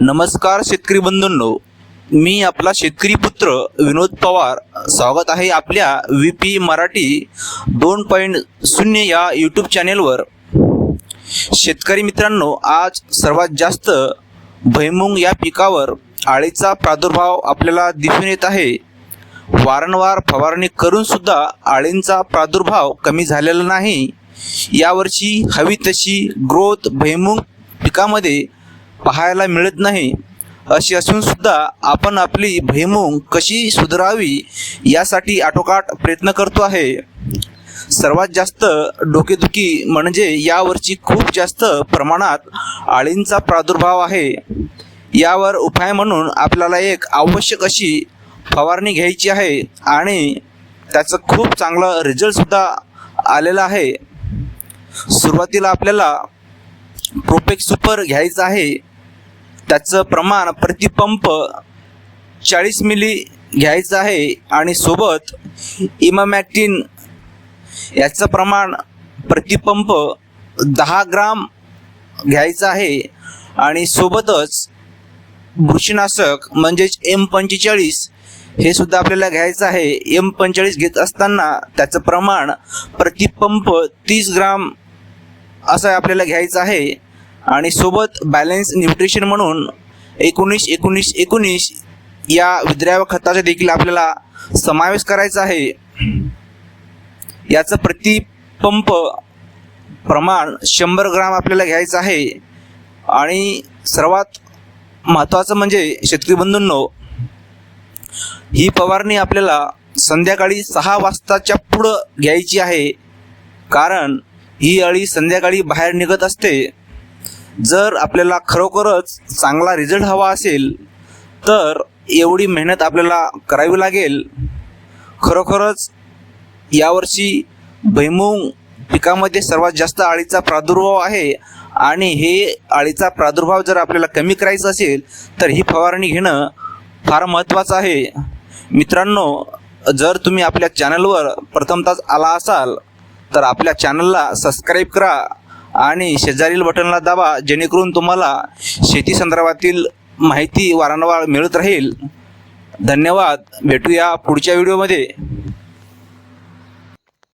नमस्कार शेतकरी बंधूंनो. मी आपला शेतकरी पुत्र विनोद पवार. स्वागत आहे आपल्या व्ही पी मराठी दोन पॉईंट शून्य या यूट्यूब चॅनेलवर. शेतकरी मित्रांनो आज सर्वात जास्त भैमुंग या पिकावर आळीचा प्रादुर्भाव आपल्याला दिसून येत आहे. वारंवार फवारणी करूनसुद्धा आळींचा प्रादुर्भाव कमी झालेला नाही. यावर्षी हवी तशी ग्रोथ भैमुंग पिकामध्ये पाहायला मिळत नाही अशी असून सुद्धा आपण आपली भैमुंग कशी सुधारावी यासाठी आटोकाट प्रयत्न करतो आहे. सर्वात जास्त डोकेदुखी म्हणजे यावरची खूप जास्त प्रमाणात आळींचा प्रादुर्भाव आहे. यावर उपाय म्हणून आपल्याला एक आवश्यक अशी फवारणी घ्यायची आहे आणि त्याचं खूप चांगलं रिझल्टसुद्धा आलेला आहे. सुरुवातीला आपल्याला प्रोपेक्स सुपर घ्यायचं आहे. त्याचं प्रमाण प्रतिपंप चाळीस मिली घ्यायचं आहे आणि सोबत इमामॅक्टिन याचं प्रमाण प्रतिपंप दहा ग्राम घ्यायचं आहे आणि सोबतच बुरशीनाशक म्हणजेच एम पंचेचाळीस हे सुद्धा आपल्याला घ्यायचं आहे. एम पंचेचाळीस घेत असताना त्याचं प्रमाण प्रतिपंप तीस ग्राम असं आपल्याला घ्यायचं आहे. आणि सोबत बॅलन्स न्यूट्रिशन म्हणून एकोणीस एकोणीस एकोणीस या विद्राव खताचा देखील आपल्याला समावेश करायचा आहे. याचं प्रतिपंप प्रमाण शंभर ग्राम आपल्याला घ्यायचं आहे. आणि सर्वात महत्त्वाचं म्हणजे शेतकरी बंधूंनो ही फवारणी आपल्याला संध्याकाळी सहा वाजताच्या पुढं घ्यायची आहे. कारण ही अळी संध्याकाळी बाहेर निघत असते. जर आपल्याला खरोखरच चांगला रिझल्ट हवा असेल तर एवढी मेहनत आपल्याला करावी लागेल. खरोखरच यावर्षी भैमुंग पिकामध्ये सर्वात जास्त आळीचा प्रादुर्भाव आहे आणि हे अळीचा प्रादुर्भाव जर आपल्याला कमी करायचा असेल तर ही फवारणी घेणं फार महत्त्वाचं आहे. मित्रांनो जर तुम्ही आपल्या चॅनलवर प्रथमतःच आला असाल तर आपल्या चॅनलला सबस्क्राईब करा. आणि शेजारील बटनला दाबा जेणेकरून तुम्हाला शेती संदर्भातील माहिती वारंवार मिळत राहील. धन्यवाद. भेटूया पुढच्या व्हिडिओमध्ये.